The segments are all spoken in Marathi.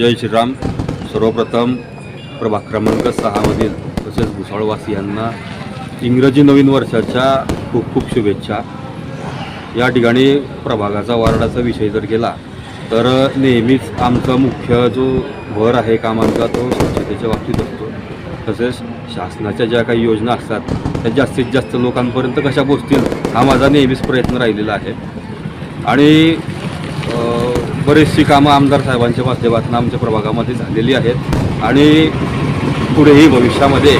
जय श्रीराम. सर्वप्रथम प्रभाग क्रमांक सहामधील तसेच भुसाळवासियांना इंग्रजी नवीन वर्षाच्या खूप खूप शुभेच्छा. या ठिकाणी प्रभागाचा वार्डाचा विषय जर केला तर नेहमीच आमचा मुख्य जो भर आहे कामांचा तो स्वच्छतेच्या बाबतीत असतो. तसेच शासनाच्या ज्या काही योजना असतात त्या जास्तीत जास्त लोकांपर्यंत कशा पोचतील हा माझा नेहमीच प्रयत्न राहिलेला आहे. आणि बरीचशी कामं आमदार साहेबांच्या माध्यमातून आमच्या प्रभागामध्ये झालेली आहेत. आणि पुढेही भविष्यामध्ये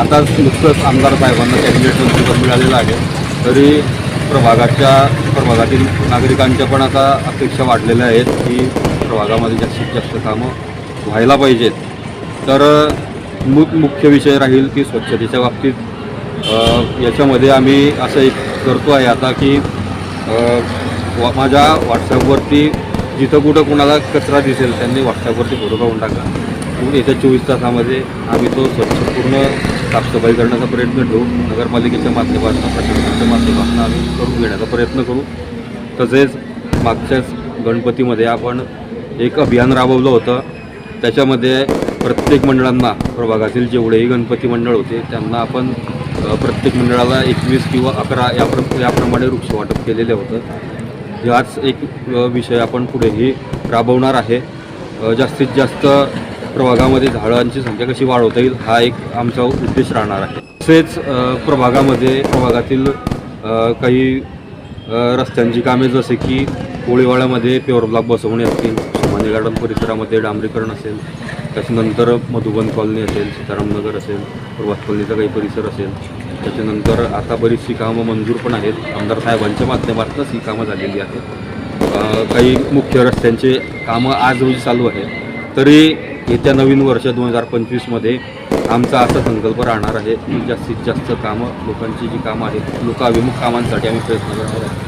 आता नुकतंच आमदार साहेबांना कॅबिनेट मंत्रीपद मिळालेलं आहे. तरी प्रभागाच्या प्रभागातील नागरिकांच्या पण आता अपेक्षा वाढलेल्या आहेत की प्रभागामध्ये जास्तीत जास्त कामं व्हायला पाहिजेत. तर मु मुख्य विषय राहील की स्वच्छतेच्या बाबतीत. याच्यामध्ये आम्ही असं एक करतो आहे आता की माझ्या व्हॉट्सॲपवरती जिथं कुठं कुणाला कचरा दिसेल त्यांनी व्हॉट्सॲपवरती फोटो काढून टाका. मग येत्या चोवीस तासामध्ये आम्ही तो स्वच्छ पूर्ण साफसफाई करण्याचा प्रयत्न ठेवू. नगरपालिकेच्या माध्यमातून प्रशासनाच्या माध्यमातून आम्ही करून घेण्याचा प्रयत्न करू. तसेच मागच्याच गणपतीमध्ये आपण एक अभियान राबवलं होतं. त्याच्यामध्ये प्रत्येक मंडळांना प्रभागातील जेवढेही गणपती मंडळ होते त्यांना आपण प्रत्येक मंडळाला एकवीस किंवा अकरा या प्र याप्रमाणे वृक्ष वाटप केलेलं होतं. ह्याच एक विषय आपण पुढेही राबवणार आहे. जास्तीत जास्त प्रभागामध्ये झाडांची संख्या कशी वाढवता येईल हा एक आमचा उद्देश राहणार आहे. तसेच प्रभागामध्ये प्रभागातील काही रस्त्यांची कामे जसे की कोळीवाड्यामध्ये पेवर ब्लॉक बसवणे असतील सामान्य गार्डन परिसरामध्ये डांबरीकरण असेल त्याच्यानंतर मधुबन कॉलनी असेल सीतारामनगर असेल प्रभात कॉलनीचा काही परिसर असेल त्याच्यानंतर आता बरीचशी कामं मंजूर पण आहेत. आमदार साहेबांच्या माध्यमातूनच ही कामं झालेली आहेत. काही मुख्य रस्त्यांचे कामं आज रोजी चालू आहे तरी येत्या नवीन वर्ष दोन हजार पंचवीसमध्ये आमचा असा संकल्प राहणार आहे की जास्तीत जास्त कामं लोकांची जी कामं आहेत लोकाभिमुख कामांसाठी आम्ही प्रयत्न करणार आहोत.